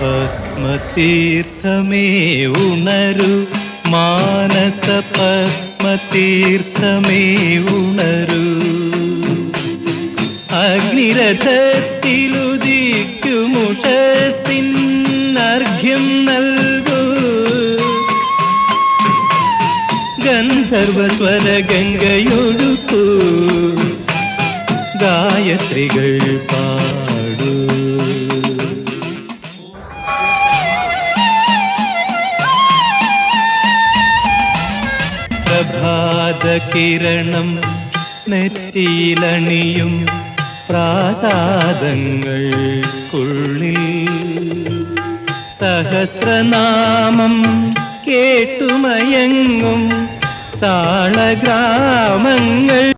പത്മതീർത്ഥമേ ഉണരു. മാനസ പത്മതീർത്ഥമേ ഉണരു അഗ്നിരഥത്തിലുദിക്കുമുഷസിന്നർഘ്യം നൽകൂ. ഗന്ധർവസ്വര ഗംഗയൊഴുക്കൂ ഗായത്രികൾ പാടൂ പ്രഭാത കിരണം നെറ്റിയിലണിയും പ്രാസാദങ്ങൾക്കുള്ളിൽ. സഹസ്രനാമം കേട്ടുമയങ്ങും സാളഗ്രാമങ്ങൾ